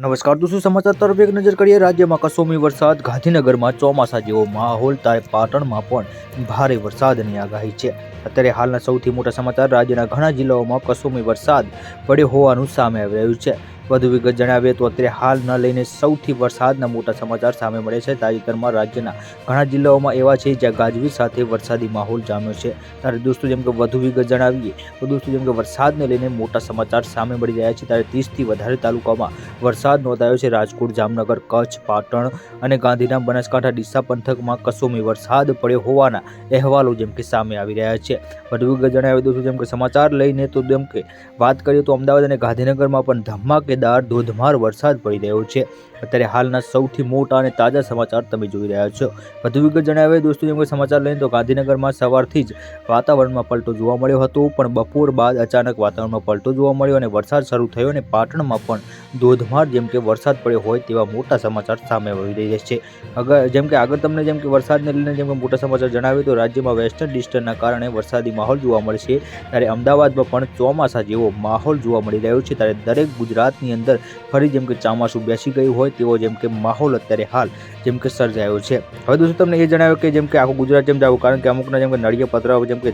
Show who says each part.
Speaker 1: નમસ્કાર, દોસ્તો, સમાચાર તરફ એક નજર કરીએ. રાજ્યમાં કસોમી વરસાદ, ગાંધીનગરમાં ચોમાસા જેવો માહોલ ત્યારે પાટણમાં પણ ભારે વરસાદની આગાહી છે. અત્યારે હાલના સૌથી મોટા સમાચાર, રાજ્યના ઘણા જિલ્લાઓમાં કસોમી વરસાદ પડ્યો હોવાનું સામે આવી રહ્યું છે. વધુ વિગત જણાવીએ તો અત્યારે હાલ ન લઈને સૌથી વરસાદના મોટા સમાચાર સામે મળે છે. તાજેતરમાં રાજ્યના ઘણા જિલ્લાઓમાં એવા છે જ્યાં ગાજવીજ સાથે વરસાદી માહોલ જામ્યો છે. ત્યારે દોસ્તો જેમ કે વધુ વિગત જણાવીએ તો દોસ્તો જેમ કે વરસાદને લઈને મોટા સમાચાર સામે મળી રહ્યા છે. ત્યારે ત્રીસથી વધારે તાલુકામાં વરસાદ નોંધાયો છે. રાજકોટ, જામનગર, કચ્છ, પાટણ અને ગાંધીધામ, બનાસકાંઠા, ડીસા પંથકમાં કસોમી વરસાદ પડ્યો હોવાના અહેવાલો જેમ કે સામે આવી રહ્યા છે. વધુ વિગત દઉં છું જેમ કે સમાચાર લઈને તો જેમ કે વાત કરીએ તો અમદાવાદ અને ગાંધીનગરમાં પણ ધમાકેદાર ધોધમાર વરસાદ પડી રહ્યો છે. અત્યારે હાલના સૌથી મોટા અને તાજા સમાચાર તમે જોઈ રહ્યા છો. વધુ વિગત જણાવે દોસ્તો જેમ સમાચાર લઈને તો ગાંધીનગરમાં સવારથી જ વાતાવરણમાં પલટો જોવા મળ્યો હતો, પણ બપોર બાદ અચાનક વાતાવરણમાં પલટો જોવા મળ્યો અને વરસાદ શરૂ થયો અને પાટણમાં પણ ધોધમાર જેમ કે વરસાદ પડ્યો હોય તેવા મોટા સમાચાર સામે આવી રહ્યા છે. અગર, જેમ કે આગળ તમને જેમ કે વરસાદને લઈને જેમ કે મોટા સમાચાર જણાવ્યું તો રાજ્યમાં વેસ્ટર્ન ડિસ્ટર્નના કારણે વરસાદી માહોલ જોવા મળશે ત્યારે અમદાવાદમાં પણ ચોમાસા જેવો માહોલ જોવા મળી રહ્યો છે. ત્યારે દરેક ગુજરાતની અંદર ફરી જેમ કે ચોમાસું બેસી ગયું હોય તેવો જેમ કે માહોલ અત્યારે હાલ જેમ કે સર્જાયો છે. હવે દોસ્તો તમને એ જણાવ્યું કે જેમ કે આખું ગુજરાત જેમ જવું, કારણ કે અમુકના જેમ કે નળિયા પત્ર જેમ કે